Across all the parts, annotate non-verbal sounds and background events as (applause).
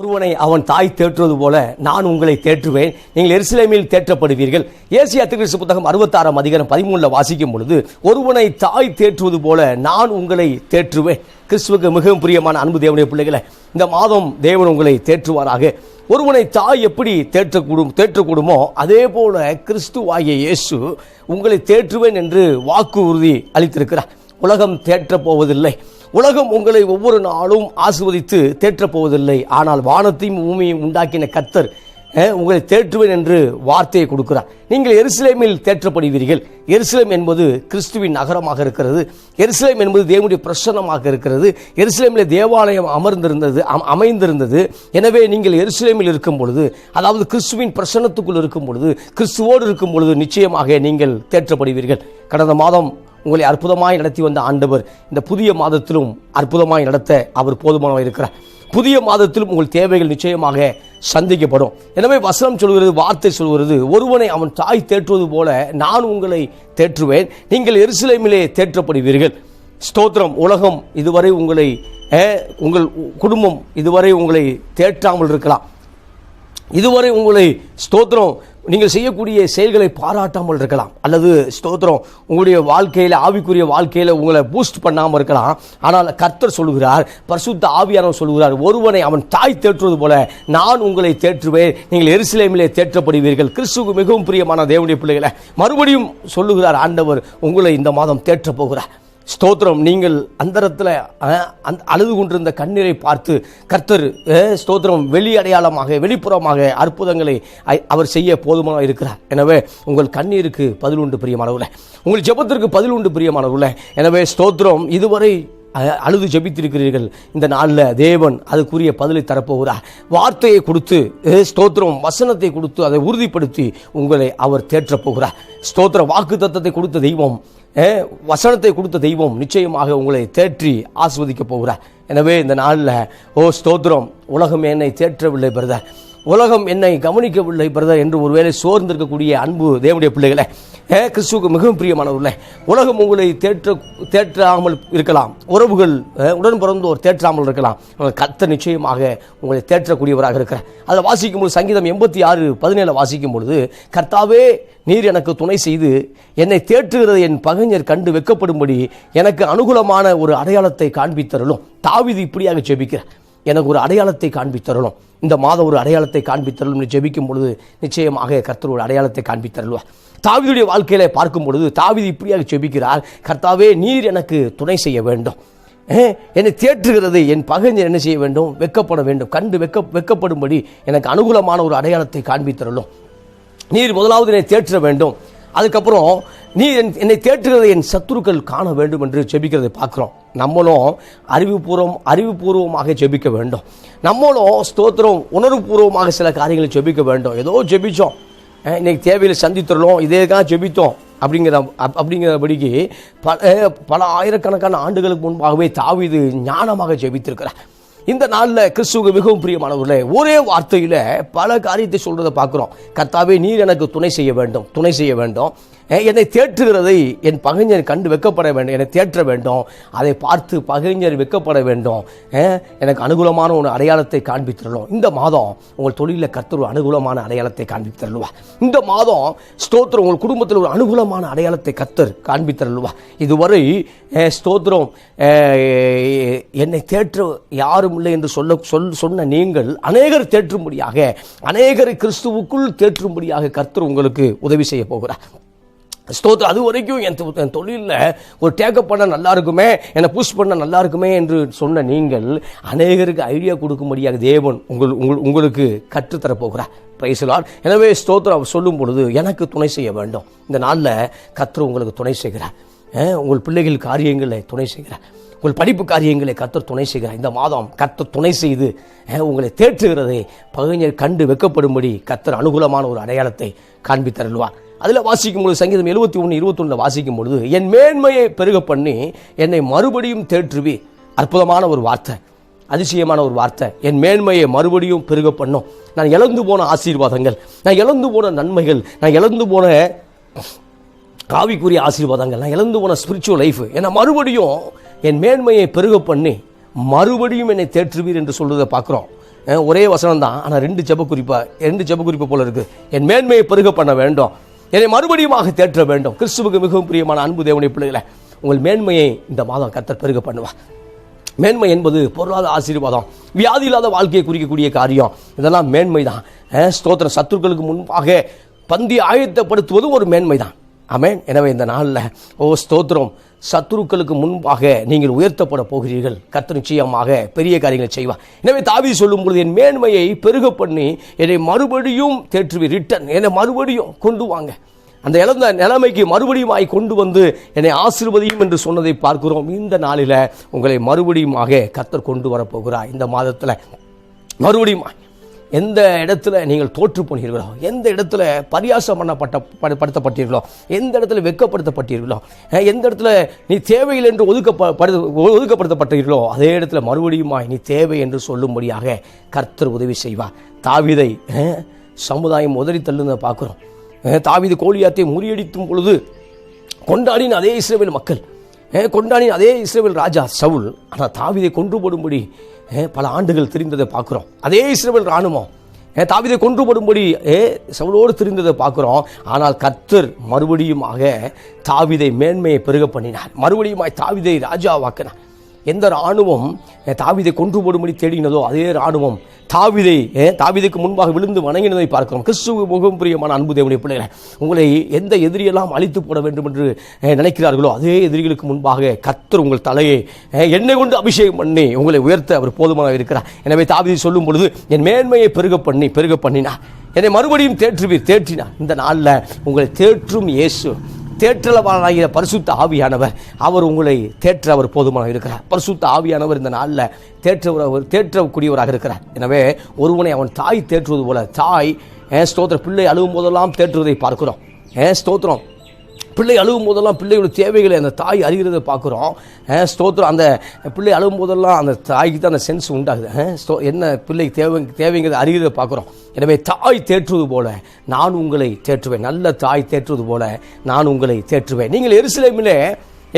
ஒருவனை அவன் தாய் தேற்றுவது போல நான் உங்களை தேற்றுவேன். நீங்கள் எருசலேமில் தேற்றப்படுவீர்கள். ஏசியா திருக்கிறிஸ்து புத்தகம் அறுபத்தாறாம் அதிகாரம் பதிமூணுல வாசிக்கும் பொழுது ஒருவனை தாய் தேற்றுவது போல நான் உங்களை தேற்றுவேன். கிறிஸ்துவுக்கு மிகவும் பிரியமான அன்பு தேவனுடைய பிள்ளைகளை இந்த மாதம் தேவன் உங்களை தேற்றுவாராக. ஒருவனை தாய் எப்படி தேற்றக்கூடும் தேற்றக்கூடுமோ அதே போல கிறிஸ்துவாகிய இயேசு உங்களை தேற்றுவேன் என்று வாக்கு உறுதி அளித்திருக்கிறார். உலகம் தேற்றப் போவதில்லை. உலகம் உங்களை ஒவ்வொரு நாளும் ஆசிர்வதித்து தேற்றப் போவதில்லை. ஆனால் வானத்தையும் பூமியையும் உண்டாக்கின கத்தர் உங்களை தேற்றுவேன் என்று வார்த்தையை கொடுக்கிறார். நீங்கள் எருசலேமில் தேற்றப்படுவீர்கள். எருசலேம் என்பது கிறிஸ்துவின் நகரமாக இருக்கிறது. எருசலேம் என்பது தேவனுடைய பிரசன்னமாக இருக்கிறது. எருசலேமில் தேவாலயம் அமர்ந்திருந்தது அம்- அமைந்திருந்தது. எனவே நீங்கள் எருசலேமில் இருக்கும் பொழுது அதாவது கிறிஸ்துவின் பிரசன்னத்துக்குள் இருக்கும் பொழுது கிறிஸ்துவோடு இருக்கும் பொழுது நிச்சயமாக நீங்கள் தேற்றப்படுவீர்கள். கடந்த மாதம் உங்களை அற்புதமாய் நடத்தி வந்த ஆண்டவர் இந்த புதிய மாதத்திலும் அற்புதமாய் நடத்த அவர் போதுமானவர் இருக்கிறார். புதிய மாதத்திலும் உங்கள் தேவைகள் நிச்சயமாக சந்திக்கப்படும். எனவே வசனம் சொல்கிறது வார்த்தை சொல்கிறது ஒருவனை அவன் தாய் தேற்றுவது போல நான் உங்களை தேற்றுவேன். நீங்கள் எருசலேமிலே தேற்றப்படுவீர்கள். ஸ்தோத்திரம் உலகம் இதுவரை உங்களை உங்கள் குடும்பம் இதுவரை உங்களை தேற்றாமல் இருக்கலாம். இதுவரை உங்களை ஸ்தோத்திரம் நீங்கள் செய்யக்கூடிய செயல்களை பாராட்டாமல் இருக்கலாம். அல்லது ஸ்தோத்திரம் உங்களுடைய வாழ்க்கையில் ஆவிக்குரிய வாழ்க்கையில் உங்களை பூஸ்ட் பண்ணாமல் இருக்கலாம். ஆனால் கர்த்தர் சொல்லுகிறார் பரிசுத்த ஆவியானவர் சொல்லுகிறார் ஒருவனை அவன் தாய் தேற்றுவது போல நான் உங்களை தேற்றுவேன். நீங்கள் எருசலேமிலே தேற்றப்படுவீர்கள். கிறிஸ்துக்கு மிகவும் பிரியமான தேவனுடைய பிள்ளைகளை மறுபடியும் சொல்லுகிறார் ஆண்டவர் உங்களை இந்த மாதம் தேற்றப் போகிறார். ஸ்தோத்திரம். நீங்கள் அந்தரத்தில் அந்த அழுது கொண்டிருந்த கண்ணீரை பார்த்து கர்த்தர் ஸ்தோத்திரம் வெளி அடையாளமாக வெளிப்புறமாக அற்புதங்களை அவர் செய்ய போதுமாக இருக்கிறார். எனவே உங்கள் கண்ணீருக்கு பதில் உண்டு பிரியமானவர்களே. உங்கள் ஜெபத்திற்கு பதில் உண்டு எனவே ஸ்தோத்திரம் இதுவரை அழுது ஜெபித்திருக்கிறீர்கள். இந்த நாளில் தேவன் அதுக்குரிய பதிலை தரப்போகிறார். வார்த்தையை கொடுத்து ஸ்தோத்திரம் வசனத்தை கொடுத்து அதை உறுதிப்படுத்தி உங்களை அவர் தேற்றப் போகிறார். ஸ்தோத்திர வாக்கு தத்தத்தை கொடுத்த தெய்வம் வசனத்தை கொடுத்த தெய்வம் நிச்சயமாக உங்களை தேற்றி ஆஸ்வதிக்க போகிறார். எனவே இந்த நாளில் ஓ ஸ்தோத்திரம். உலகம் என்னை தேற்றவில்லை பிரதர். உலகம் என்னை கவனிக்கவில்லை பிரதர் என்று ஒருவேளை சோர்ந்திருக்கக்கூடிய அன்பு தேவனுடைய பிள்ளைகளை. கிறிஸ்துவுக்கு மிகவும் பிரியமானவர்களே உலகம் உங்களை தேற்ற தேற்றாமல் இருக்கலாம். உறவுகள் உடன் பிறந்தோர் தேற்றாமல் இருக்கலாம். கத்த நிச்சயமாக உங்களை தேற்றக்கூடியவராக இருக்கிறார். அதை வாசிக்கும் பொழுது சங்கீதம் எண்பத்தி ஆறு பதினேழு வாசிக்கும் பொழுது கர்த்தாவே நீர் எனக்கு துணை செய்து என்னை தேற்றுகிறது என் பகைஞர் கண்டு வெக்கப்படும்படி எனக்கு அனுகூலமான ஒரு அடையாளத்தை காண்பித்தருளும். தாவிது இப்படியாக ஜெபிக்கிறார். எனக்கு ஒரு அடையாளத்தை காண்பித்தரணும். இந்த மாதம் ஒரு அடையாளத்தை காண்பித்தரலும் ஜெபிக்கும் பொழுது நிச்சயமாக கர்த்தர் ஒரு அடையாளத்தை காண்பித்தருள்வார். தாவியுடைய வாழ்க்கையில பார்க்கும் பொழுது தாவிதி இப்படியாக ஜெபிக்கிறார் கர்த்தாவே நீர் எனக்கு துணை செய்ய வேண்டும். என்னை தேற்றுகிறது. என் பகைஞர் என்ன செய்ய வேண்டும்? வெக்கப்பட வேண்டும். கண்டு வெக்க வெக்கப்படும்படி எனக்கு அனுகூலமான ஒரு அடையாளத்தை காண்பித்தரலும் நீர் முதலாவது என்னை தேற்ற வேண்டும். அதுக்கப்புறம் நீ என்- என்னை தேற்றுகிறதை என் சத்துருக்கள் காண வேண்டும் என்று ஜெபிக்கிறதை பார்க்குறோம். நம்மளும் அறிவுபூர்வம் அறிவுபூர்வமாக ஜெபிக்க வேண்டும். நம்மளும் ஸ்தோத்திரம் உணர்வுபூர்வமாக சில காரியங்களை ஜெபிக்க வேண்டும். ஏதோ ஜெபிச்சோம் இன்னைக்கு தேவையில் சந்தித்துறோம். இதே தான் ஜெபித்தோம் அப்படிங்கிற அப்- அப்படிங்கிறபடிக்கு பல பல ஆயிரக்கணக்கான ஆண்டுகளுக்கு முன்பாகவே தாவிது ஞானமாக ஜெபித்திருக்கிறார் இந்த நாளில் கிறிஸ்துவுக்கு மிகவும் பிரியமானவர்களே ஒரே வார்த்தையில் பல காரியத்தை சொல்றதை பார்க்குறோம். கர்த்தாவே நீர் எனக்கு துணை செய்ய வேண்டும் துணை செய்ய வேண்டும். என்னை தேற்றுகிறதை என் பகைஞர் கண்டு வெக்கப்பட வேண்டும் என்னை தேற்ற வேண்டும். அதை பார்த்து பகைஞர் வெக்கப்பட வேண்டும். எனக்கு அனுகூலமான ஒரு அடையாளத்தை காண்பித்தரணும் இந்த மாதம் உங்கள் தொழிலில் கர்த்தர் ஒரு அனுகூலமான அடையாளத்தை காண்பித்தரலுவா இந்த மாதம் ஸ்தோத்திரம் உங்கள் குடும்பத்தில் ஒரு அனுகூலமான அடையாளத்தை கர்த்தர் காண்பித்தரலுவா இதுவரை ஸ்தோத்திரம் என்னை தேற்ற யாரும் இல்லை என்று சொல்ல சொல் சொன்ன நீங்கள் அநேகர் தேற்றும்படியாக அநேகரை கிறிஸ்துவுக்குள் தேற்றும்படியாக கர்த்தர் உங்களுக்கு உதவி செய்ய போகிறார். ஸ்தோத்திரம். அது வரைக்கும் என் என் தொழிலில் ஒரு டேக்கப் பண்ண நல்லா இருக்குமே என்னை புஷ் பண்ண நல்லா இருக்குமே என்று சொன்ன நீங்கள் அநேகருக்கு ஐடியா கொடுக்கும்படியாக தேவன் உங்கள் உங்கள் உங்களுக்கு கற்றுத்தரப் போகிறார் பிரைசலால் எனவே ஸ்தோத்திரம் அவர் சொல்லும் பொழுது எனக்கு துணை செய்ய வேண்டும். இந்த நாளில் கர்த்தர் உங்களுக்கு துணை செய்கிறார். உங்கள் பிள்ளைகள் காரியங்களை துணை செய்கிறார். உங்கள் படிப்பு காரியங்களை கத்தர் துணை செய்கிறார். இந்த மாதம் கத்தர் துணை செய்து உங்களை தேற்றுகிறதை பகைஞர் கண்டு வெக்கப்படும்படி கத்தர் அனுகூலமான ஒரு அடையாளத்தை காண்பித்தருள்வார். அதில் வாசிக்கும் பொழுது சங்கீதம் எழுபத்தி ஒன்று இருபத்தொன்னில் வாசிக்கும் பொழுது என் மேன்மையை பெருக பண்ணி என்னை மறுபடியும் தேற்றுவி. அற்புதமான ஒரு வார்த்தை அதிசயமான ஒரு வார்த்தை. என் மேன்மையை மறுபடியும் பெருக பண்ணும். நான் இழந்து போன ஆசீர்வாதங்கள் நான் இழந்து போன நன்மைகள் நான் இழந்து போன காவிக்குரிய ஆசீர்வாதங்கள் நான் இழந்து போன ஸ்பிரிச்சுவல் லைஃப் என்னை மறுபடியும் என் மேன்மையை பெருக பண்ணி மறுபடியும் என்னை தேற்றுவீர் என்று சொல்கிறத பார்க்குறோம். ஒரே வசனம் தான் ஆனால் ரெண்டு ஜெப குறிப்பாக ரெண்டு ஜெப குறிப்பு போல இருக்குது என் மேன்மையை பெருக பண்ண வேண்டும். என்னை மறுபடியுமாக தேற்ற வேண்டும். கிறிஸ்துவுக்கு மிகவும் பிரியமான அன்பு தேவனை பிள்ளைகளை உங்கள் மேன்மையை இந்த மாதம் கத்தர் பெருக பண்ணுவார். மேன்மை என்பது பொருளாதார ஆசீர்வாதம் வியாதி இல்லாத வாழ்க்கையை குறிக்கக்கூடிய காரியம். இதெல்லாம் மேன்மை தான் ஸ்தோத்திர சத்துருக்களுக்கு முன்பாக பந்தி ஆயத்தப்படுத்துவது ஒரு மேன்மை தான் ஆமேன். எனவே இந்த நாளில் ஓ ஸ்தோத்திரம். சத்துருக்களுக்கு முன்பாக நீங்கள் உயர்த்தப்பட போகிறீர்கள். கத்த நிச்சயமாக பெரிய காரியங்களை செய்வார். எனவே தாவி சொல்லும் பொழுது என் மேன்மையை பெருக பண்ணி என்னை மறுபடியும் தேற்றுவி ரிட்டன் என்னை மறுபடியும் கொண்டு வாங்க. அந்த இழந்த நிலைமைக்கு மறுபடியும் ஆகி கொண்டு வந்து என்னை ஆசிர்வதியும் என்று சொன்னதை பார்க்கிறோம். இந்த நாளில் உங்களை மறுபடியுமாக கர்த்தர் கொண்டு வரப்போகிறார் இந்த மாதத்தில் மறுபடியும் எந்த இடத்துல நீங்கள் தோற்று போனீர்களோ எந்த இடத்துல பரியாசம் பண்ணப்பட்ட படு- படுத்தப்பட்டீர்களோ எந்த இடத்துல வெக்கப்படுத்தப்பட்டீர்களோ எந்த இடத்துல நீ தேவையில் என்று ஒதுக்க ஒதுக்கப்படுத்தப்பட்டீர்களோ அதே இடத்துல மறுபடியுமாய் நீ தேவை என்று சொல்லும்படியாக கர்த்தர் உதவி செய்வார். தாவிதை சமுதாயம் உதறி தள்ளுனதை பார்க்குறோம். தாவிது கோழியாத்தை முறியடித்தும் பொழுது கொண்டாடின அதே இஸ்ரேவேல் மக்கள் கொண்டாடின அதே இஸ்ரேவேல் ராஜா சவுல் ஆனால் தாவிதை கொன்று போடும்படி பல ஆண்டுகள் திரிந்ததை பார்க்குறோம். அதே இஸ்ரேல் இராணுவம் அஹ், தாவிதை கொன்று போடும்படி ஏ சவுலோடு திரிந்ததை பார்க்குறோம். ஆனால் கர்த்தர் மறுபடியுமாக தாவிதை மேன்மையை பெருக பண்ணினார். மறுபடியுமாய் தாவிதை ராஜாவாக்கினார். எந்த ராணுவம் தாவிதை கொன்று போடும்படி தேடினதோ அதே ராணுவம் தாவிதை தாவிதைக்கு முன்பாக விழுந்து வணங்கினதை பார்க்கிறோம். கிறிஸ்துவ முகம் பிரியமான அன்பு தேவனுடைய பிள்ளைகளை உங்களை எந்த எதிரியெல்லாம் அழித்து போட வேண்டும் என்று நினைக்கிறார்களோ அதே எதிரிகளுக்கு முன்பாக கத்தர் உங்கள் தலையை என்னை கொண்டு அபிஷேகம் பண்ணி உங்களை உயர்த்த அவர் போதுமாக இருக்கிறார். எனவே தாவிதை சொல்லும் பொழுது என் மேன்மையை பெருக பண்ணி பெருக பண்ணினா என்னை மறுபடியும் தேற்றுவீர் தேற்றினார். இந்த நாளில் உங்களை தேற்றும் இயேசு. தேற்றலவானாகிய பரிசுத்த ஆவியானவர் அவர் உங்களை தேற்ற அவர் போதுமான இருக்கிறார். பரிசுத்த ஆவியானவர் இந்த நாளில் தேற்றவர் தேற்றக்கூடியவராக இருக்கிறார். எனவே ஒருவனை அவன் தாய் தேற்றுவது போல தாய் ஏன் ஸ்தோத்திர பிள்ளை அழுகும் போதெல்லாம் தேற்றுவதை பார்க்கிறோம். ஏன் ஸ்தோத்திரம்? பிள்ளை அழுகும் போதெல்லாம் பிள்ளையோட தேவைகளை அந்த தாய் அறிகிறத பார்க்குறோம். ஸ்தோத்திரம். அந்த பிள்ளை அழுகும் போதெல்லாம் அந்த தாய்க்கு தான் அந்த சென்ஸ் உண்டாகுது. ஸ்தோ என்ன பிள்ளை தேவை தேவைங்கிறத அறிகிறத பார்க்குறோம். எனவே தாய் தேற்றுவது போல நான் உங்களை தேற்றுவேன். நல்ல தாய் தேற்றுவது போல நான் உங்களை தேற்றுவேன். நீங்கள் எருசலேமிலே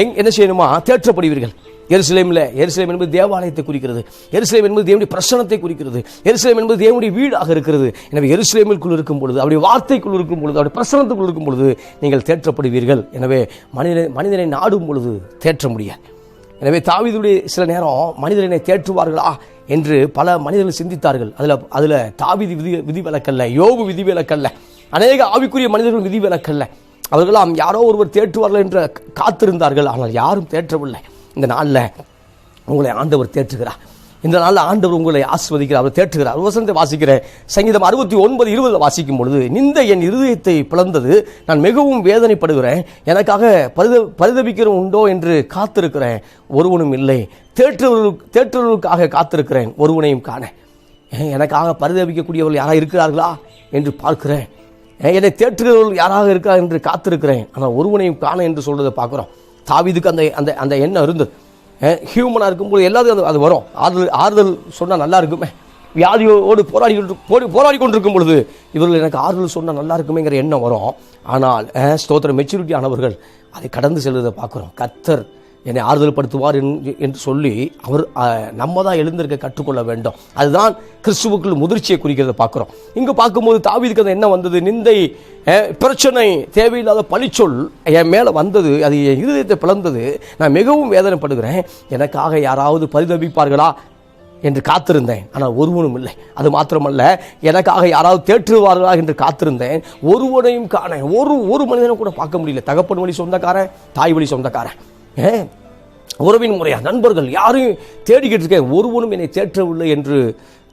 எங் என்ன செய்யணுமா? தேற்றப்படுவீர்கள். எருசலேமில் எருசலேம் என்பது தேவாலயத்தை குறிக்கிறது. எருசலேம் என்பது தேவனுடைய பிரசனத்தை குறிக்கிறது. எருசலேம் என்பது தேவனுடைய வீடாக இருக்கிறது. எனவே எருசலேமிற்குள் இருக்கும் பொழுது அவருடைய வார்த்தைக்குள் இருக்கும் பொழுது அவருடைய பிரசனத்துக்குள் இருக்கும் பொழுது நீங்கள் தேற்றப்படுவீர்கள். எனவே மனிதனை மனிதனை நாடும் பொழுது தேற்ற முடியாது. எனவே தாவிதுடைய சில நேரம் மனிதனை தேற்றுவார்களா என்று பல மனிதர்கள் சிந்தித்தார்கள். அதில் அதில் தாவிதி விதி விதிவிலக்கல்ல யோபு விதிவிலக்கல்ல அநேக ஆவிக்குரிய மனிதர்கள் விதிவிலக்கல்ல. அவர்களாம் யாரோ ஒருவர் தேற்றுவார்கள் என்று காத்திருந்தார்கள். ஆனால் யாரும் தேற்றவில்லை. இந்த நாளில் உங்களை ஆண்டவர் தேற்றுகிறார். இந்த நாளில் ஆண்டவர் உங்களை ஆஸ்வதிக்கிறார் அவர் தேற்றுகிறார். வசனத்தை வாசிக்கிறேன். சங்கீதம் அறுபத்தி ஒன்பது இருபது வாசிக்கும் பொழுது நிந்த என் இருதயத்தை பிளந்தது நான் மிகவும் வேதனைப்படுகிறேன். எனக்காக பரித பரிதபிக்கிற உண்டோ என்று காத்திருக்கிறேன். ஒருவனும் இல்லை. தேற்றுவர்களுக்கு தேற்றுவர்களுக்காக காத்திருக்கிறேன். ஒருவனையும் காண. எனக்காக பரிதபிக்கக்கூடியவர்கள் யாராக இருக்கிறார்களா? என்று பார்க்கிறேன். என்னை தேற்றுகிறவர்கள் யாராக இருக்கிறார் என்று காத்திருக்கிறேன். ஆனால் ஒருவனையும் காண என்று சொல்வதை பார்க்குறோம். தாவிதுக்கு அந்த அந்த அந்த எண்ணம் இருந்தது. ஹியூமனாக இருக்கும்போது எல்லாத்துக்கும் அது அது வரும். ஆறுதல் ஆறுதல் சொன்னால் நல்லா இருக்குமே. வியாதியோடு போராடி கொண்டு- போடி போராடி கொண்டிருக்கும் பொழுது இவர்கள் எனக்கு ஆறுதல் சொன்னால் நல்லா இருக்குமேங்கிற எண்ணம் வரும். ஆனால் ஸ்தோத்திர மெச்சூரிட்டி ஆனவர்கள் அதை கடந்து செல்வதை பார்க்குறோம். கத்தர் என்னை ஆறுதல் படுத்துவார் என்று- என்று சொல்லி அவர் நம்ம தான் எழுந்திருக்க கற்றுக்கொள்ள வேண்டும். அதுதான் கிறிஸ்துவுக்குள் முதிர்ச்சியை குறிக்கிறத பார்க்குறோம். இங்கே பார்க்கும்போது தாவிதுக்கு அது என்ன வந்தது? நிந்தை பிரச்சனை தேவையில்லாத பழிச்சொல் என் மேலே வந்தது. அது என் இருதயத்தை பிளந்தது. நான் மிகவும் வேதனைப்படுகிறேன். எனக்காக யாராவது பரிதவிப்பார்களா என்று காத்திருந்தேன். ஆனால் ஒருவனும் இல்லை. அது மாத்திரமல்ல எனக்காக யாராவது தேற்றுவார்களா என்று காத்திருந்தேன். ஒருவனையும் காண ஒரு ஒரு மனிதனும் கூட பார்க்க முடியல. தகப்பன் வழி சொந்தக்காரன் தாய் வழி சொந்தக்காரன். உறவின் முறையா? நண்பர்கள் யாரையும் தேடிக்கிட்டு இருக்கேன் ஒருவனும் என்னை தேற்றவில்லை என்று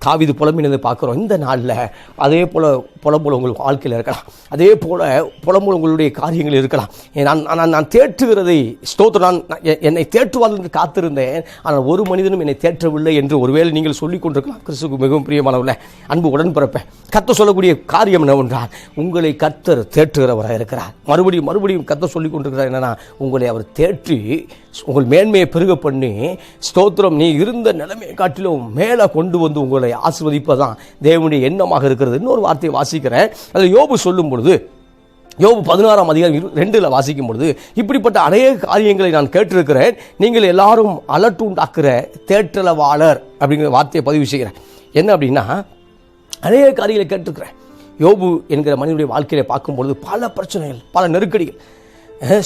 தாவிது புலம்பினதை பார்க்குறோம். இந்த நாளில் அதே போல் புலம்புல உங்கள் வாழ்க்கையில் இருக்கலாம். அதே போல் புலம்புல உங்களுடைய காரியங்கள் இருக்கலாம். நான் நான் நான் தேற்றுகிறதை ஸ்தோத்திரம் நான் என்னை தேற்றுவார்கள் என்று காத்திருந்தேன். ஆனால் ஒரு மனிதனும் என்னை தேற்றவில்லை என்று ஒருவேளை நீங்கள் சொல்லிக் கொண்டிருக்கலாம். கிறிஸ்துக்கு மிகவும் பிரியமானவர்கள அன்பு உடன்பிறப்பேன் கத்த சொல்லக்கூடிய காரியம் என்னவென்றால் உங்களை கத்தர் தேற்றுகிறவராக இருக்கிறார். மறுபடியும் மறுபடியும் கத்த சொல்லிக் கொண்டிருக்கிறார் என்னன்னா உங்களை அவர் தேற்றி உங்கள் மேன்மையை பெருக பண்ணி ஸ்தோத்திரம் நீ இருந்த நிலைமையை காட்டிலும் மேலே கொண்டு வந்து உங்களை ஆசிர்வதிப்பதான் தேவனுடைய எண்ணமாக இருக்கிறது. இன்னொரு வார்த்தையை வாசிக்கிறேன். அதில் யோபு சொல்லும் பொழுது யோபு பதினாறாம் அதிகாரம் ரெண்டில் வாசிக்கும் பொழுது இப்படிப்பட்ட அநேக காரியங்களை நான் கேட்டிருக்கிறேன். நீங்கள் எல்லாரும் அலட்டு உண்டாக்குற தேற்றலவாளர் அப்படிங்கிற வார்த்தையை பதிவு செய்கிறேன். என்ன அப்படின்னா அநேக காரியங்களை கேட்டிருக்கிறேன். யோபு என்கிற மனிதனுடைய வாழ்க்கையில பார்க்கும்பொழுது பல பிரச்சனைகள் பல நெருக்கடிகள்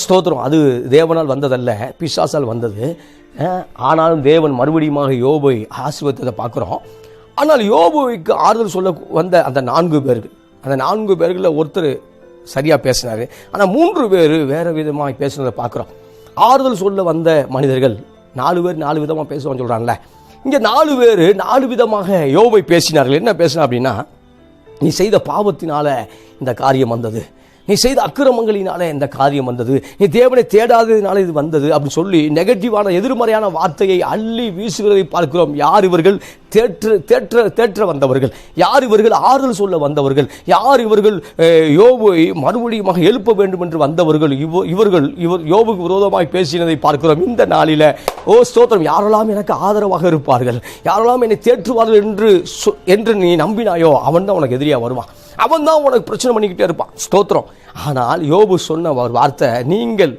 ஸ்தோத்திரம். அது தேவனால் வந்ததல்ல பிசாசால் வந்தது. ஆனாலும் தேவன் மறுபடியுமாக யோபை ஆசீர்வத்தை பார்க்குறோம். ஆனால் யோபுவுக்கு ஆறுதல் சொல்ல வந்த அந்த நான்கு பேர்கள் அந்த நான்கு பேர்களில் ஒருத்தர் சரியாக பேசினார். ஆனால் மூன்று பேர் வேறு விதமாக பேசுனதை பார்க்குறோம். ஆறுதல் சொல்ல வந்த மனிதர்கள் நாலு பேர் நாலு விதமாக பேசுவான்னு சொல்கிறாங்களே இங்கே நாலு பேர் நாலு விதமாக யோபை பேசினார்கள். என்ன பேசினா அப்படின்னா நீ செய்த பாவத்தினால இந்த காரியம் வந்தது. நீ செய்த அக்கிரமங்களினால இந்த காரியம் வந்தது. நீ தேவனை தேடாததினால இது வந்தது அப்படின்னு சொல்லி நெகட்டிவான எதிர்மறையான வார்த்தையை அள்ளி வீசுகிறதை பார்க்கிறோம். யார் இவர்கள்? தேற்ற தேற்ற தேற்ற வந்தவர்கள். யார் இவர்கள்? ஆறுதல் சொல்ல வந்தவர்கள். யார் இவர்கள்? யோபுவை மறுபடியுமாக எழுப்ப வேண்டும் என்று வந்தவர்கள். இவ இவர்கள் இவர் யோபுக்கு விரோதமாய் பேசினதை பார்க்கிறோம். இந்த நாளில் ஓ ஸ்தோத்திரம். யாரெல்லாம் எனக்கு ஆதரவாக இருப்பார்கள்? யாரெல்லாம் என்னை தேற்றுவார்கள் என்று சொ- என்று நீ நம்பினாயோ அவன் தான் உனக்கு எதிரியாக வருவான். அவன் தான் உனக்கு பிரச்சனை பண்ணிக்கிட்டே இருப்பான். ஸ்தோத்திரம். ஆனால் யோபு சொன்ன ஒரு வார்த்தை நீங்கள்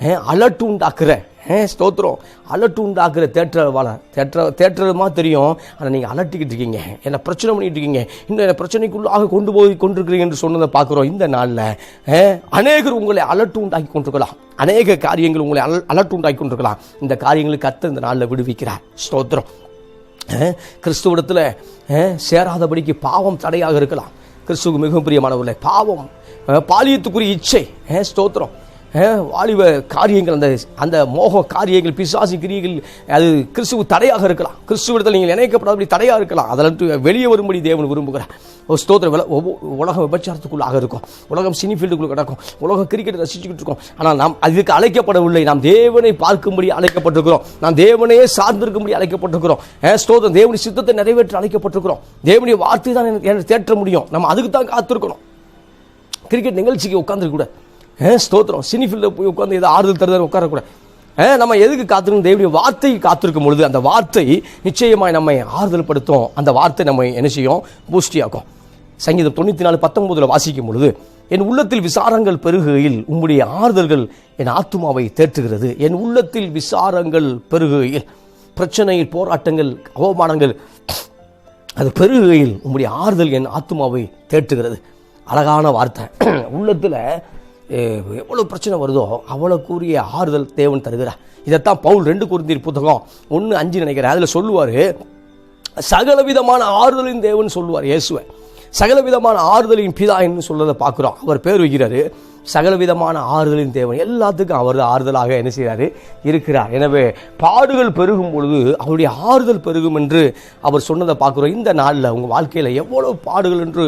அஹ், அலட்டு உண்டாக்குற ஏ ஸ்தோத்திரம். அலட்டு உண்டாக்குற தேற்றவாள தேற்ற தேட்டருமா தெரியும். ஆனால் நீங்கள் அலட்டிக்கிட்டு இருக்கீங்க. என்னை பிரச்சனை பண்ணிகிட்டு இருக்கீங்க. இன்னும் என்னை பிரச்சனைக்குள்ளாக கொண்டு போய் கொண்டிருக்கிறீங்க என்று சொன்னதை பார்க்குறோம் இந்த நாளில். அநேகர் உங்களை அலட்டு உண்டாக்கி கொண்டிருக்கலாம். அநேக காரியங்கள் உங்களை அல அலட்டு உண்டாக்கி கொண்டிருக்கலாம். இந்த காரியங்களுக்கு கத்த இந்த நாளில் விடுவிக்கிறார். ஸ்தோத்திரம். கிறிஸ்துவடத்தில் கிறிஸ்துவிடத்தில் சேராதபடிக்கு பாவம் தடையாக இருக்கலாம். கிறிஸ்துவுக்கு மிகவும் பிரியமானவர்களே பாவம் பாலியத்துக்குரிய இச்சை. ஸ்தோத்திரம். வாலிப காரியங்கள் அந்த அந்த மோக காரியங்கள் பிசாசி கிரியைகள் அது கிறிஸ்துவ தடையாக இருக்கலாம். கிறிஸ்துவிடத்தில் நீங்கள் இணைக்கப்படாதபடி தடையாக இருக்கலாம். அதில் வெளியே வரும்படி தேவன் விரும்புகிறார். ஒரு ஸ்தோத்திர வில- ஒவ்வொ- உலகம் விபச்சாரத்துக்குள்ளாக இருக்கும். உலகம் சினிஃபீல்டுக்குள்ளே கிடக்கும். உலகம் கிரிக்கெட் ரசிச்சுக்கிட்டு இருக்கோம். ஆனால் நாம் அதுக்கு அழைக்கப்படவில்லை. நாம் தேவனை பார்க்கும்படி அழைக்கப்பட்டிருக்கிறோம். நாம் தேவனையே சார்ந்திருக்கும்படி அழைக்கப்பட்டிருக்கிறோம். ஸ்தோத்திரம் தேவனுடைய சித்தத்தை நிறைவேற்ற அழைக்கப்பட்டிருக்கிறோம். தேவனுடைய வார்த்தை தான் எனக்கு தேற்ற முடியும். நம்ம அதுக்கு தான் காத்திருக்கணும். கிரிக்கெட் நிகழ்ச்சிக்கு உட்காந்துருக்க கூட ஏ ஸ்தோத்திரம். சினி ஃபீல்டில் போய் உட்காந்து ஏதோ ஆறுதல் தருதல் உட்காரக்கூடாது. நம்ம எதுக்கு காத்திருக்கணும் தேவனுடைய வார்த்தை காத்திருக்கும் பொழுது அந்த வார்த்தை நிச்சயமாக நம்மை ஆறுதல் படுத்தும் அந்த வார்த்தை நம்ம என்ன செய்யும்? பூஷ்டியாக்கும் சங்கீதம் தொண்ணூற்றி நாலு பத்தொன்பதில் வாசிக்கும் பொழுது என் உள்ளத்தில் விசாரங்கள் பெருகுகையில் உம்முடைய ஆறுதல்கள் என் ஆத்துமாவை தேற்றுகிறது. என் உள்ளத்தில் விசாரங்கள் பெருகுகையில் பிரச்சனையில் போராட்டங்கள் அவமானங்கள் அது பெருகையில் உம்முடைய ஆறுதல் என் ஆத்மாவை தேற்றுகிறது. அழகான வார்த்தை. (clears throat) உள்ளத்தில் எவ்வளோ பிரச்சனை வருதோ அவ்வளோக்குரிய ஆறுதல் தேவன் தருகிறார். இதைத்தான் பவுல் ரெண்டு குருந்தீர் புத்தகம் ஒன்று அஞ்சு நினைக்கிறேன் அதில் சொல்லுவார் சகலவிதமான ஆறுதலின் தேவன் சொல்லுவார். இயேசுவை. சகலவிதமான ஆறுதலின் பிதா என்று சொல்கிறத பார்க்குறோம். அவர் பேர் வைக்கிறாரு சகலவிதமான ஆறுதலின் தேவன். எல்லாத்துக்கும் அவர் ஆறுதலாக என்ன செய்கிறாரு இருக்கிறார். எனவே பாடுகள் பெருகும் பொழுது அவருடைய ஆறுதல் பெருகும் என்று அவர் சொன்னதை பார்க்குறோம். இந்த நாளில் உங்கள் வாழ்க்கையில் எவ்வளவு பாடுகள் என்று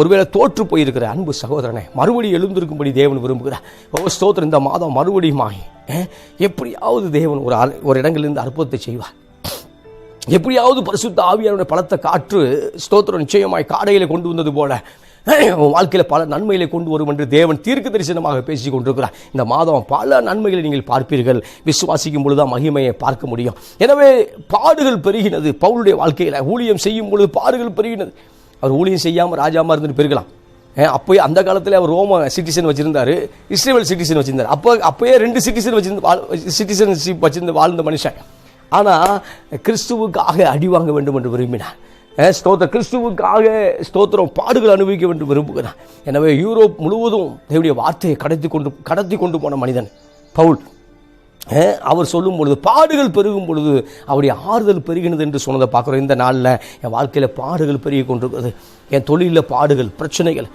ஒருவேளை தோற்று போயிருக்கிற அன்பு சகோதரனை மறுபடியும் எழுந்திருக்கும்படி தேவன் விரும்புகிறார். ஓ ஸ்தோத்திரம். இந்த மாதம் மறுபடியுமாய் எப்படியாவது தேவன் ஒரு ஒரு இடங்களிலிருந்து அற்புதத்தை செய்வார். எப்படியாவது பரிசுத்த ஆவியாருடைய பலத்தை காற்று ஸ்தோத்திரம் நிச்சயமாய் காடையில் கொண்டு வந்தது போல (clears throat) உன் வாழ்க்கையில் பல நன்மைகளை கொண்டு வரும் என்று தேவன் தீர்க்க தரிசனமாக பேசிக் கொண்டிருக்கிறார். இந்த மாதம் பல நன்மைகளை நீங்கள் பார்ப்பீர்கள். விசுவாசிக்கும் பொழுதுதான் மகிமையை பார்க்க முடியும். எனவே பாடுகள் பெருகினது. பவுளுடைய வாழ்க்கையில் ஊழியம் செய்யும் பொழுது பாடுகள் பெருகினது. அவர் ஊழியம் செய்யாமல் ராஜாமா இருந்துட்டு பெருகலாம் அப்போயே அந்த காலத்தில் அவர் ரோம சிட்டிசன் வச்சிருந்தாரு. இஸ்ரேல் சிட்டிசன் வச்சிருந்தார். அப்போ அப்போயே ரெண்டு சிட்டிசன் வச்சிருந்து சிட்டிசன்ஷிப் வச்சிருந்து வாழ்ந்த மனுஷன். ஆனால் கிறிஸ்துவுக்காக அடி வாங்க வேண்டும் என்று விரும்பினார். ஸ்தோத்திர கிறிஸ்துவுக்காக ஸ்தோத்திரம் பாடுகள் அனுபவிக்க வேண்டும் விரும்புகிறான் எனவே யூரோப் முழுவதும் தேவனுடைய வார்த்தையை கடத்தி கொண்டு கடத்தி கொண்டு போன மனிதன் பவுல். அவர் சொல்லும் பொழுது பாடுகள் பெருகும் பொழுது அவருடைய ஆறுதல் பெருகினது என்று சொன்னதை பார்க்குறோம். இந்த நாளில் என் வாழ்க்கையில் பாடுகள் பெருகி கொண்டிருக்கிறது. என் தொழிலில் பாடுகள் பிரச்சனைகள்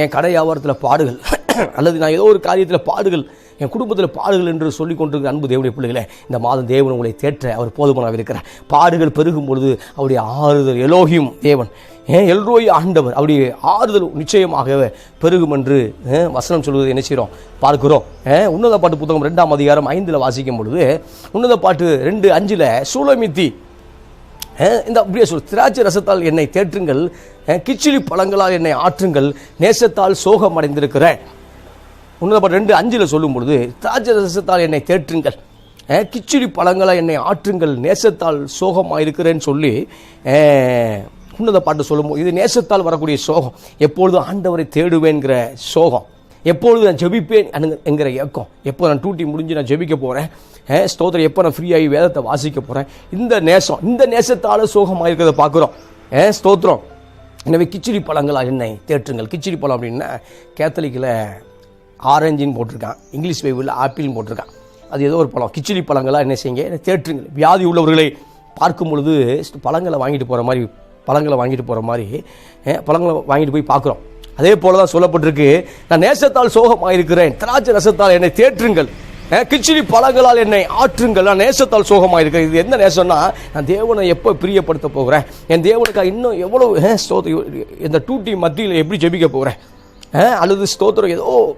என் கடை வியாபாரத்தில் பாடுகள் (clears throat) அல்லது நான் ஏதோ ஒரு காரியத்தில் பாடுகள் என் குடும்பத்தில் பாடுகள் என்று சொல்லிக் கொண்டிருக்கிற அன்பு தேவனுடைய பிள்ளைகளை இந்த மாதம் தேவன் உங்களை தேற்ற அவர் போதுமானவர் இருக்கிறார். பாடுகள் பெருகும் பொழுது அவருடைய ஆறுதல் எலோகியும் தேவன். ஏன் எல்ரோய் ஆண்டவர் அவருடைய ஆறுதல் நிச்சயமாக பெருகும் என்று வசனம் சொல்வது என்ன செய்கிறோம்? பார்க்கிறோம். உன்னத பாட்டு புத்தகம் ரெண்டாம் அதிகாரம் ஐந்தில் வாசிக்கும் பொழுது உன்னத பாட்டு ரெண்டு அஞ்சில் சூலமித்தி இந்த அப்படியே சொல் திராட்சை ரசத்தால் என்னை தேற்றுங்கள் கிச்சிலி பழங்களால் என்னை ஆற்றுங்கள் நேசத்தால் சோகம் அடைந்திருக்கிறேன் உன்னதப்பட்ட ரெண்டு அஞ்சில் சொல்லும் பொழுது திராட்சை ரசத்தால் என்னை தேற்றுங்கள். கிச்சடி பழங்களை என்னை ஆற்றுங்கள். நேசத்தால் சோகமாக இருக்கிறேன்னு சொல்லி உன்னத பாட்டு சொல்லும்போது இது நேசத்தால் வரக்கூடிய சோகம். எப்பொழுதும் ஆண்டவரை தேடுவேங்கிற சோகம். எப்பொழுது நான் ஜெபிப்பேன் என்கிற இயக்கம் எப்போ நான் டூட்டி முடிஞ்சு நான் ஜெபிக்க போகிறேன் ஸ்தோத்திரம். எப்போ நான் ஃப்ரீயாகி வேதத்தை வாசிக்க போகிறேன் இந்த நேசம் இந்த நேசத்தால் சோகமாக இருக்கிறத பார்க்குறோம். ஏ ஸ்தோத்திரம். எனவே கிச்சிடி பழங்களால் என்னை தேற்றுங்கள். கிச்சிடி பழம் அப்படின்னா கேத்தலிக்கில் ஆரஞ்சுன்னு போட்டிருக்கான். இங்கிலீஷ் பைபிளில் ஆப்பிள்னு போட்டிருக்கான். அது ஏதோ ஒரு பழம். கிச்சிலி பழங்களாக என்ன செய்யுங்க? தேற்றுங்கள். வியாதி உள்ளவர்களை பார்க்கும் பொழுது பழங்களை வாங்கிட்டு போகிற மாதிரி பழங்களை வாங்கிட்டு போகிற மாதிரி பழங்களை வாங்கிட்டு போய் பார்க்குறோம். அதே போல தான் சொல்லப்பட்டிருக்கு நான் நேசத்தால் சோகமாக இருக்கிறேன் திராட்சை ரசத்தால் என்னை தேற்றுங்கள். கிச்சிலி பழங்களால் என்னை ஆற்றுங்கள். நான் நேசத்தால் சோகமாக இருக்கிறேன் இது என்ன நேசம்னா நான் தேவனை எப்போ பிரியப்படுத்த போகிறேன்? என் தேவனுக்காக இன்னும் எவ்வளோ அஹ், இந்த டூட்டி மத்தியில் எப்படி ஜெபிக்க போகிறேன் அல்லது ஸ்தோத்திரம் ஏதோ.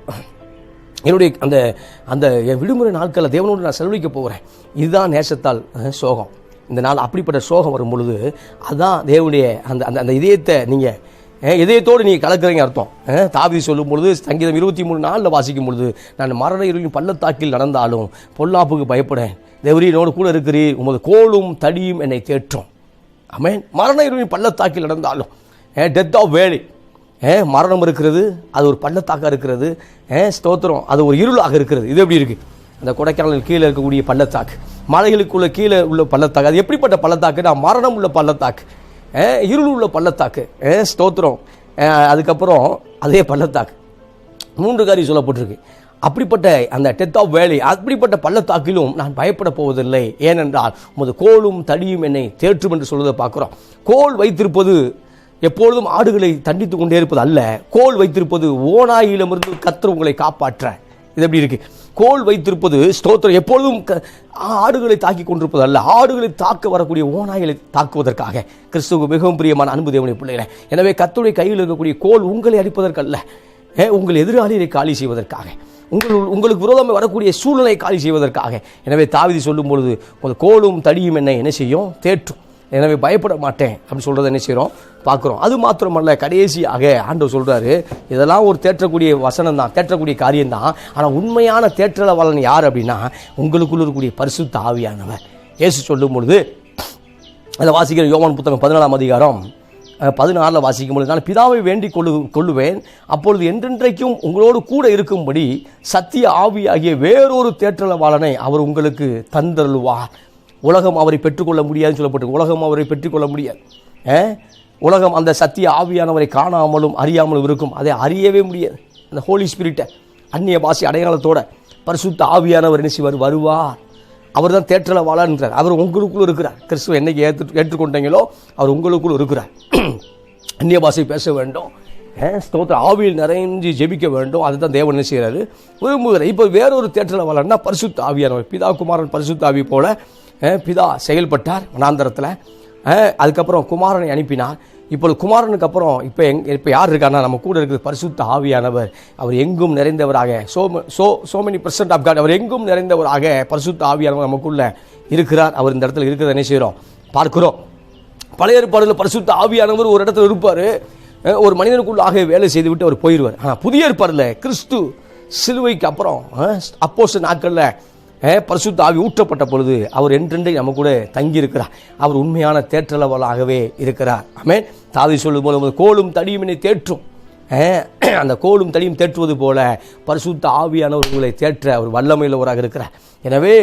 என்னுடைய அந்த அந்த என் விடுமுறை நாட்களில் தேவனோடு நான் செலவழிக்க போகிறேன் இதுதான் நேசத்தால் சோகம். இந்த நாள் அப்படிப்பட்ட சோகம் வரும் பொழுது அதுதான் தேவனுடைய அந்த அந்த அந்த இதயத்தை நீங்கள் இதயத்தோடு நீங்கள் கலக்குறீங்க அர்த்தம். தாவி சொல்லும் பொழுது சங்கீதம் இருபத்தி மூணு நாளில் வாசிக்கும் பொழுது நான் மரண இருளின் பள்ளத்தாக்கில் நடந்தாலும் பொல்லாப்புக்கு பயப்படேன். தேவரீ கூட இருக்கிறீர். உமது கோலும் தடியும் என்னை தேற்றும். அமேன் மரண இருளின் பள்ளத்தாக்கில் நடந்தாலும் டெத் ஆஃப் வேலி மரணம் இருக்கிறது அது ஒரு பள்ளத்தாக்காக இருக்கிறது. ஏ ஸ்தோத்திரம் அது ஒரு இருளாக இருக்கிறது. இது எப்படி இருக்குது அந்த கொடைக்கானல் கீழே இருக்கக்கூடிய பள்ளத்தாக்கு. மலைகளுக்குள்ள கீழே உள்ள பள்ளத்தாக்கு. அது எப்படிப்பட்ட பள்ளத்தாக்கு நான் மரணம் உள்ள பள்ளத்தாக்கு. இருள் உள்ள பள்ளத்தாக்கு. ஏ ஸ்தோத்திரம். அதுக்கப்புறம் அதே பள்ளத்தாக்கு. மூன்று காரியம் சொல்லப்பட்டிருக்கு. அப்படிப்பட்ட அந்த டெத் ஆஃப் வேலை அப்படிப்பட்ட பள்ளத்தாக்கிலும் நான் பயப்பட போவதில்லை. ஏனென்றால் உமது கோலும் தடியும் என்னை தேற்றும் என்று சொல்வதை பார்க்குறோம். கோல் வைத்திருப்பது எப்பொழுதும் ஆடுகளை தண்டித்து கொண்டே இருப்பது அல்ல. கோல் வைத்திருப்பது ஓனாயிலிருந்து கத்தர் உங்களை காப்பாற்ற. இது எப்படி இருக்கு? கோல் வைத்திருப்பது ஸ்தோத்திரம். எப்பொழுதும் க- ஆடுகளை தாக்கி கொண்டிருப்பது அல்ல. ஆடுகளை தாக்க வரக்கூடிய ஓநாய்களை தாக்குவதற்காக. கிறிஸ்துவுக்கு மிகவும் பிரியமான அன்பு தேவனை பிள்ளைகளை எனவே கத்துடைய கையில் இருக்கக்கூடிய கோல் உங்களை அடிப்பதற்கல்ல. உங்கள் எதிராளியை காலி செய்வதற்காக. உங்கள் உங்களுக்கு விரோதமாக வரக்கூடிய சூழ்நிலையை காலி செய்வதற்காக. எனவே தாவிதி சொல்லும் பொழுது கோலும் தடியும் என்ன என்ன செய்யும்? தேற்றும். எனவே பயப்பட மாட்டேன் அப்படின்னு சொல்கிறத என்ன செய்கிறோம் பார்க்குறோம். அது மாத்திரமல்ல கடைசியாக ஆண்டவர் சொல்கிறாரு இதெல்லாம் ஒரு தேற்றக்கூடிய வசனம் தான் தேற்றக்கூடிய காரியம் தான் ஆனால் உண்மையான தேற்றலவாளன் யார் அப்படின்னா உங்களுக்குள்ள இருக்கக்கூடிய பரிசுத்த ஆவியானவர். இயேசு சொல்லும் பொழுது அதை வாசிக்கிற யோவான் புத்தகம் பதினாலாம் அதிகாரம் பதினாறில் வாசிக்கும் பொழுது நான் பிதாவை வேண்டிக் கொள்ளு கொள்ளுவேன் அப்பொழுது என்றென்றைக்கும் உங்களோடு கூட இருக்கும்படி சத்திய ஆவியாகிய வேறொரு தேற்றலவாளனை அவர் உங்களுக்கு தந்தருள்வார். உலகம் அவரை பெற்றுக்கொள்ள முடியாதுன்னு சொல்லப்பட்டு உலகம் அவரை பெற்றுக்கொள்ள முடியாது. உலகம் அந்த சத்திய ஆவியானவரை காணாமலும் அறியாமலும் இருக்கும். அதை அறியவே முடியாது. அந்த ஹோலி ஸ்பிரிட்டை அந்நிய பாஷை அடையாளத்தோட பரிசுத்த ஆவியானவர் என்ன செய்வார்? வருவார். அவர் தான் தேற்றலை வாழன்றார் அவர் உங்களுக்குள்ள இருக்கிறார். கிறிஸ்துவ என்னைக்கு ஏற்று ஏற்றுக்கொண்டீங்களோ அவர் உங்களுக்குள்ள இருக்கிறார். (clears throat) அந்நிய பாஷை பேச வேண்டும். ஸ்தோத்திர ஆவியில் நிறைஞ்சு ஜெபிக்க வேண்டும். அதுதான் தேவன் என்ன செய்கிறாரு விரும்புகிறார். இப்போ வேறொரு தேற்றலை வாழன்னா பரிசுத்த ஆவியானவர். பிதா குமாரன் பரிசுத்த ஆவி போல பிதா செயல்பட்டார் வனாந்தரத்தில். அதுக்கப்புறம் குமாரனை அனுப்பினார். இப்பொழுது குமாரனுக்கு அப்புறம் இப்போ எங் இப்போ யார் இருக்கான்னா நம்ம கூட இருக்கிறது பரிசுத்த ஆவியானவர். அவர் எங்கும் நிறைந்தவராக so so so many percent of God அவர் எங்கும் நிறைந்தவராக பரிசுத்த ஆவியானவர் நமக்குள்ள இருக்கிறார். அவர் இந்த இடத்துல இருக்கிறத என்ன செய்கிறோம் பார்க்கிறோம். பழைய ஏற்பாடுல பரிசுத்த ஆவியானவர் ஒரு இடத்துல இருப்பார். ஒரு மனிதனுக்குள்ளாக வேலை செய்துவிட்டு அவர் போயிடுவார் ஆனால் புதிய ஏற்பாடுல கிறிஸ்து சிலுவைக்கு அப்புறம் அப்போஸ் நாட்களில் பரிசுத்த ஆவி ஊற்றப்பட்ட பொழுது அவர் என்றென்றை நம்ம கூட தங்கி இருக்கிறார் அவர் உண்மையான தேற்றளவலாகவே இருக்கிறார். ஆமென். தாவி சொல்லும் போது கோலும் தடியும் என்னை தேற்றும். அந்த கோலும் தடியும் தேற்றுவது போல பரிசுத்த ஆவியானவர் உங்களை தேற்ற அவர் வல்லமையுள்ளவராக இருக்கிறார். எனவே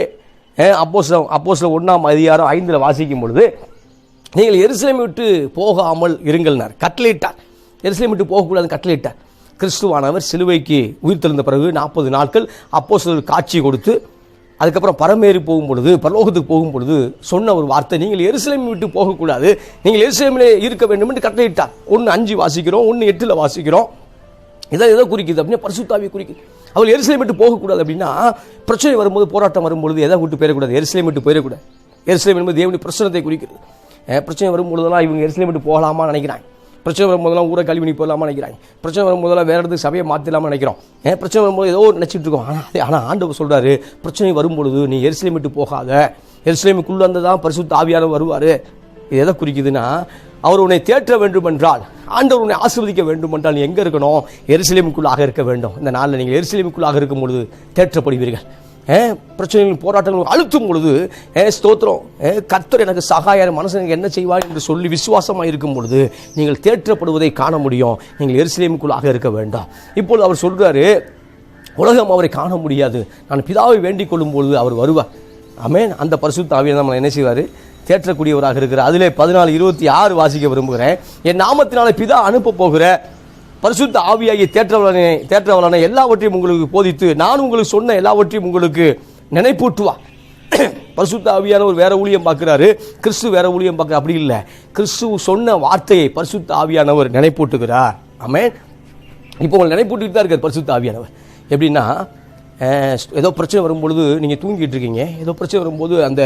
அப்போஸ்ல அப்போஸ்ல ஒன்றாம் அதிகாரம் ஐந்தில் வாசிக்கும் பொழுது நீங்கள் எருசலேம் விட்டு போகாமல் இருங்கள்னார் கட்டளையிட்டார். எருசலேம் விட்டு போகக்கூடாது கட்டளையிட்டார். கிறிஸ்துவானவர் சிலுவைக்கு உயிர்த்தெழுந்த பிறகு நாற்பது நாட்கள் அப்போ காட்சி கொடுத்து அதுக்கப்புறம் பரமேறி போகும் பொழுது பரலோகத்துக்கு போகும் பொழுது சொன்ன ஒரு வார்த்தை நீங்கள் எருசலேம் விட்டு போகக்கூடாது. நீங்கள் எருசலேமிலே இருக்க வேண்டும் என்று கட்டளையிட்டார். ஒன்று அஞ்சு வாசிக்கிறோம் ஒன்று எட்டில் வாசிக்கிறோம். இதை எதை குறிக்குது அப்படின்னா பரிசுத்தாவி குறிக்குது. அவர் எருசலேம் விட்டு போகக்கூடாது அப்படின்னா பிரச்சனை வரும்போது போராட்டம் வரும்பொழுது எதை விட்டு போயிடக்கூடாது? எருசலேம் விட்டு போயிடக்கூடாது. எருசலேம் என்பது தேவனுடைய பிரச்சனத்தை குறிக்கிறது. பிரச்சனை வரும்பொழுதெல்லாம் இவங்க எருசலேம் விட்டு போகலாமா நினைக்கிறாங்க. பிரச்சனை வரும்போதெல்லாம் ஊரை கல்வி போகலாமா நினைக்கிறாங்க. பிரச்சனை வரும்போதெல்லாம் வேற இடத்துக்கு சபையை மாற்றலாமா நினைக்கிறோம். ஏன்? பிரச்சனை வரும்போது ஏதோ நினச்சிட்டு இருக்கோம். ஆனால் ஆனால் ஆண்டவர் சொல்கிறார் பிரச்சனை வரும்பொழுது நீ எருசலேம் விட்டு போகாத. எருசலேமுக்குள்ள வந்து தான் பரிசுத்த ஆவியானவர் வருவார். இது எதை குறிக்குதுன்னா அவர் உன்னை தேற்ற வேண்டும் என்றால் ஆண்டவர் உன்னை ஆசிர்வதிக்க வேண்டும் என்றால் நீ எங்கே இருக்கணும்? எருசலேமுக்குள்ளாக இருக்க வேண்டும். இந்த நாளில் நீங்கள் எருசலேமுக்குள்ளாக இருக்கும் பொழுது தேற்றப்படுவீர்கள். பிரச்சனைகள் போராட்டங்கள் அழுத்தும் பொழுது ஏ ஸ்தோத்திரம் ஏ கர்த்தர் எனக்கு சகாயம் எனக்கு என்ன செய்வார் என்று சொல்லி விசுவாசமாக இருக்கும் பொழுது நீங்கள் தேற்றப்படுவதை காண முடியும். நீங்கள் எரிசிலேமுக்குள்ளாக இருக்க வேண்டாம். இப்பொழுது அவர் சொல்கிறாரு உலகம் அவரை காண முடியாது. நான் பிதாவை வேண்டிக் கொள்ளும் பொழுது அவர் வருவார். அமேன் அந்த பரிசுத்த ஆவியை நம்ம என்ன செய்வார்? தேற்றக்கூடியவராக இருக்கிறார். அதிலே பதினாலு இருபத்தி ஆறு வாசிக்க விரும்புகிறேன். என் நாமத்தினால பிதா அனுப்ப போகிற பரிசுத்த ஆவியாகிய தேற்றவளனை தேற்றவளனை எல்லாவற்றையும் உங்களுக்கு போதித்து நான் உங்களுக்கு சொன்ன எல்லாவற்றையும் உங்களுக்கு நினைப்பூட்டுவா. (clears throat) பரிசுத்த ஆவியானவர் வேற ஊழியம் பார்க்குறாரு. கிறிஸ்து வேற ஊழியம் பார்க்குற அப்படி இல்லை. கிறிஸ்து சொன்ன வார்த்தையை பரிசுத்த ஆவியானவர் நினைப்பூட்டுகிறார். ஆமே இப்போ உங்களை நினைப்பூட்டிட்டு தான் இருக்கார் பரிசுத்த ஆவியானவர். எப்படின்னா ஏதோ பிரச்சனை வரும்பொழுது நீங்கள் தூங்கிட்டு இருக்கீங்க. ஏதோ பிரச்சனை வரும்போது அந்த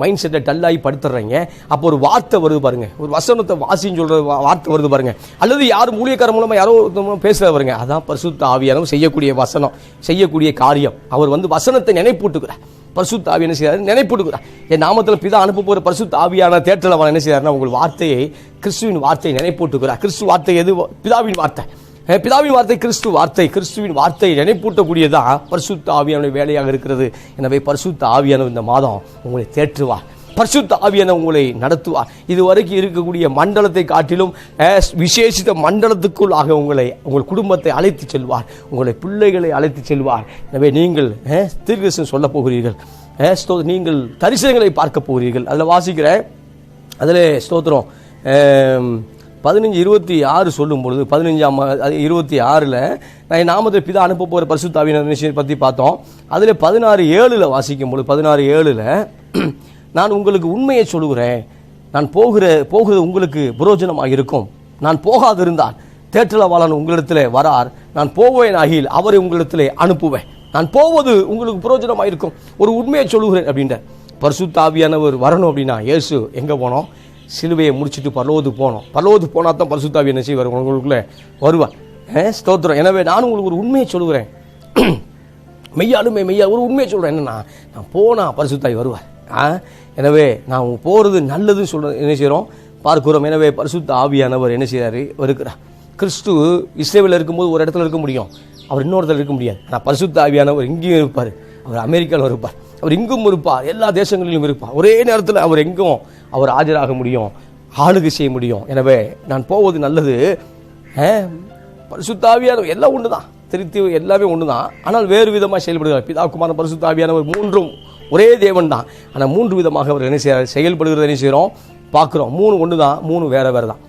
மைண்ட் செட்டை டல்லாகி படுத்துடுறீங்க அப்போ ஒரு வார்த்தை வருது பாருங்க. ஒரு வசனத்தை வாசின்னு சொல்கிற வார்த்தை வருது பாருங்க. அல்லது யார் ஊழியக்காரர் மூலமாக யாரோ ஒருத்தர் பேசுகிற பாருங்க. அதான் பரிசுத்த ஆவியானவர் செய்யக்கூடிய வசனம் செய்யக்கூடிய காரியம். அவர் வந்து வசனத்தை நினைப்பூட்டுக்கிறார் பரிசுத்த ஆவி என்ன செய்யறாரு நினைப்பூட்டுக்கிறார் என் நாமத்தில் பிதா அனுப்ப போகிற பரிசுத்த ஆவியான தேட்டரில் அவன் என்ன செய்யறாருன்னா உங்கள் வார்த்தையை கிறிஸ்துவின் வார்த்தையை நினைப்பூட்டுக்கிறார் கிறிஸ்து வார்த்தை எது? பிதாவின் வார்த்தை. பிதாவின் வார்த்தை கிறிஸ்து வார்த்தை கிறிஸ்துவின் வார்த்தை நினைப்பூட்டக்கூடியதான் பரிசுத்த ஆவியான வேலையாக இருக்கிறது. எனவே பரிசுத்த ஆவியான இந்த மாதம் உங்களை தேற்றுவார். பரிசுத்த ஆவியான உங்களை நடத்துவார். இதுவரைக்கும் இருக்கக்கூடிய மண்டலத்தை காட்டிலும் விசேஷித்த மண்டலத்துக்குள்ளாக உங்களை உங்கள் குடும்பத்தை அழைத்து செல்வார். உங்களை பிள்ளைகளை அழைத்து செல்வார். எனவே நீங்கள் அஹ், சொல்ல போகிறீர்கள். ஸ்தோ- நீங்கள் தரிசனங்களை பார்க்க போகிறீர்கள். அதில் வாசிக்கிறேன். அதில் ஸ்தோத்திரம். பதினஞ்சு இருபத்தி ஆறு சொல்லும் பொழுது பதினஞ்சாம் அது இருபத்தி ஆறில் நான் என் நாமத்தில் பிதா அனுப்ப போகிற பரிசுத்தாவியின் விஷயம் பற்றி பார்த்தோம். அதில் பதினாறு ஏழில் வாசிக்கும் பொழுது பதினாறு ஏழில் நான் உங்களுக்கு உண்மையை சொல்லுகிறேன். நான் போகிற போகிறது உங்களுக்கு புரோஜனமாக இருக்கும். நான் போகாதிருந்தால் தேற்றலவாளன் உங்களிடத்தில் வரார். நான் போவேன் ஆகில் அவரை உங்களிடத்தில் அனுப்புவேன். நான் போவது உங்களுக்கு புரோஜனமாக இருக்கும். ஒரு உண்மையை சொல்லுகிறேன் அப்படின்ற பரிசுத்தாவியானவர் வரணும் அப்படின்னா இயேசு எங்கே போனோம்? சிலுவையை முடிச்சுட்டு பரலோது போனோம். பரலோது போனால் தான் பரிசுத்தாவி என்ன செய்வார்? உங்களுக்குள்ளே வருவார். ஸ்தோத்திரம். எனவே நானும் உங்களுக்கு ஒரு உண்மையை சொல்லுகிறேன். (clears throat) மெய்யாலுமே மெய்யா ஒரு உண்மையை சொல்கிறேன் என்னன்னா நான் போனால் பரிசுத்தாய் வருவார். ஆ எனவே நான் போகிறது நல்லதுன்னு சொல்கிறேன் என்ன செய்கிறோம் பார்க்கிறோம். எனவே பரிசுத்த ஆவியானவர் என்ன செய்கிறாரு வருகிறார். கிறிஸ்து இஸ்ரேவில் இருக்கும்போது ஒரு இடத்துல இருக்க முடியும். அவர் இன்னொரு இடத்துல இருக்க முடியாது. ஆனால் பரிசுத்த ஆவியானவர் இங்கேயும் இருப்பார். அவர் அமெரிக்காவில் இருப்பார். அவர் இங்கும் இருப்பார். எல்லா தேசங்களிலும் இருப்பார். ஒரே நேரத்தில் அவர் எங்கும் அவர் ஆஜராக முடியும் ஆளுகை செய்ய முடியும். எனவே நான் போவது நல்லது. பரிசுத்தாவியார் எல்லாம் ஒன்று தான் திருத்தி எல்லாமே ஒன்று தான் ஆனால் வேறு விதமாக செயல்படுகிறார். பிதா குமாரன் பரிசுத்தாவியானவர் மூன்றும் ஒரே தேவன் தான் ஆனால் மூன்று விதமாக அவர் என்ன செய்கிறார் செயல்படுகிறத என்ன செய்கிறோம்? பார்க்குறோம். மூணு ஒன்று தான் மூணு வேறு வேறு தான்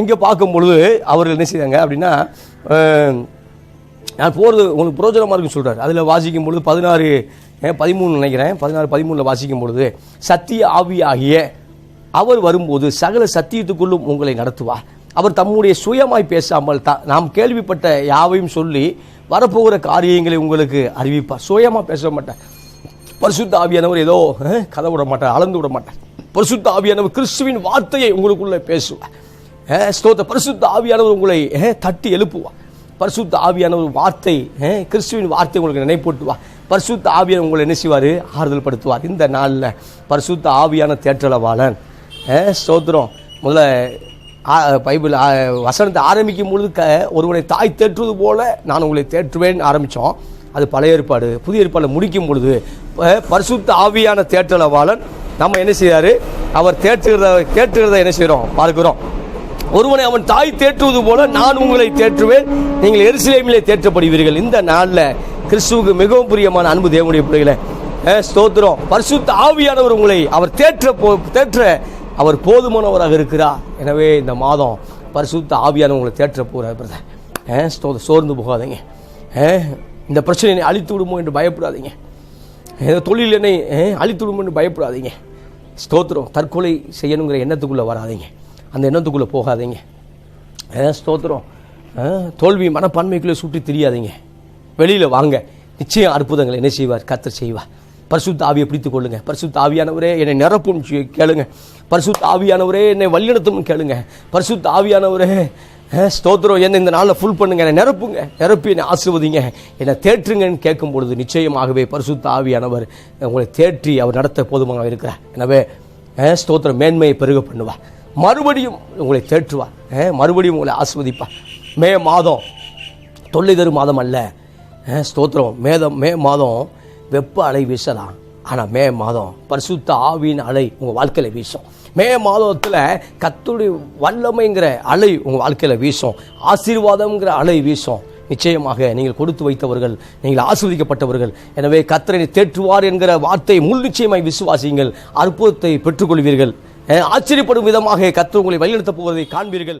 இங்கே பார்க்கும் பொழுது அவர்கள் என்ன செய்கிறாங்க அப்படின்னா நான் போகிறது உங்களுக்கு புரோஜனமாக இருக்குன்னு சொல்கிறார் அதில் வாசிக்கும் பொழுது பதினாறு பதிமூணு நினைக்கிறேன். பதினாறு பதிமூணில் வாசிக்கும் பொழுது சத்திய ஆவியாகிய அவர் வரும்போது சகல சத்தியத்துக்குள்ளும் உங்களை நடத்துவார் அவர் தம்முடைய சுயமாய் பேசாமல் த நாம் கேள்விப்பட்ட யாவையும் சொல்லி வரப்போகிற காரியங்களை உங்களுக்கு அறிவிப்பார். சுயமாக பேச மாட்டார். பரிசுத்த ஆவியானவர் ஏதோ கதை விட மாட்டார் அளந்து விட மாட்டார். பரிசுத்த ஆவியானவர் கிறிஸ்துவின் வார்த்தையை உங்களுக்குள்ளே பேசுவார். ஸ்தோத்த பரிசுத்த ஆவியானவர் உங்களை தட்டி எழுப்புவார். பரிசுத்த ஆவியானவர் வார்த்தை கிறிஸ்துவின் வார்த்தை உங்களுக்கு நினைப்பூட்டுவார். பரிசுத்த ஆவியான உங்களை என்ன செய்வார்? ஆறுதல் படுத்துவார் இந்த நாளில் பரிசுத்த ஆவியான தேற்றளவாளன் ஸ்தோத்திரம் முதல்ல பைபிள் வசனத்தை ஆரம்பிக்கும் பொழுது க ஒருவனை தாய் தேற்றுவது போல நான் உங்களை தேற்றுவேன் ஆரம்பித்தோம் அது பழைய ஏற்பாடு. புதிய ஏற்பாடு முடிக்கும் பொழுது பரிசுத்த ஆவியான தேற்றளவாளன் நம்ம என்ன செய்றாரு? அவர் தேற்றுகிறத தேற்றுகிறத என்ன செய்கிறோம் பார்க்கிறோம். ஒருவனை அவன் தாய் தேற்றுவது போல நான் உங்களை தேற்றுவேன். நீங்கள் எருசலேமிலே தேற்றப்படுவீர்கள். இந்த நாளில் கிறிஸ்துவுக்கு மிகவும் பிரியமான அன்பு தேவனுடைய பிள்ளைகளை ஸ்தோத்திரம். பரிசுத்த ஆவியானவர் உங்களை அவர் தேற்ற போ தேற்ற அவர் போதுமானவராக இருக்கிறார். எனவே இந்த மாதம் பரிசுத்த ஆவியான உங்களை தேற்ற போகிறார் பிரதர். ஏ சோர்ந்து போகாதீங்க. ஏ இந்த பிரச்சனை என்னை அழித்து விடுமோ என்று பயப்படாதீங்க. ஏதோ தொழில் என்னை அழித்து விடுமோ என்று பயப்படாதீங்க. ஸ்தோத்திரம் தற்கொலை செய்யணுங்கிற எண்ணத்துக்குள்ளே வராதீங்க. அந்த எண்ணத்துக்குள்ளே போகாதீங்க. ஏன் ஸ்தோத்திரம் தோல்வி மனப்பான்மைக்குள்ளே சுற்றி தெரியாதீங்க. வெளியில் வாங்க. நிச்சயம் அற்புதங்களை என்ன செய்வார்? கத்தர் செய்வார். பரிசுத்த ஆவியை பிடித்துக் கொள்ளுங்க. பரிசுத்த ஆவியானவரே என்னை நிரப்பும் செய்- கேளுங்க. பரிசுத்த ஆவியானவரே என்னை வழிநடத்தும் கேளுங்க. பரிசுத்த ஆவியானவரே ஸ்தோத்திரம். என்ன இந்த நாளில் ஃபுல் பண்ணுங்க. என்னை நிரப்புங்க. நிரப்பி என்னை ஆசிர்வதிங்க. என்னை தேற்றுங்கன்னு கேட்கும் பொழுது நிச்சயமாகவே பரிசுத்த ஆவியானவர் உங்களை தேற்றி அவர் நடத்த போதுமாக இருக்கிறார். எனவே ஸ்தோத்திரம். மேன்மையை பெருக பண்ணுவார். மறுபடியும் உங்களை தேற்றுவார். மறுபடியும் உங்களை ஆஸ்வதிப்பார் மே மாதம் தொல்லை தரும் மாதம் அல்ல. ஸ்தோத்திரம். மேதம் மே மாதம் வெப்ப அலை வீசலாம். ஆனால் மே மாதம் பரிசுத்த ஆவியின் அலை உங்கள் வாழ்க்கையில் வீசும். மே மாதத்தில் கத்துடைய வல்லமைங்கிற அலை உங்கள் வாழ்க்கையில் வீசும். ஆசீர்வாதம்ங்கிற அலை வீசும். நிச்சயமாக நீங்கள் கொடுத்து வைத்தவர்கள் நீங்கள் ஆஸ்வதிக்கப்பட்டவர்கள் எனவே கத்தரை தேற்றுவார் என்கிற வார்த்தை முள் நிச்சயமாய் விசுவாசியுங்கள். அற்புதத்தை பெற்றுக்கொள்வீர்கள். ஆச்சரியப்படும் விதமாக கத்தர் உங்களை வழிநடத்தப் போவதை காண்பீர்கள்.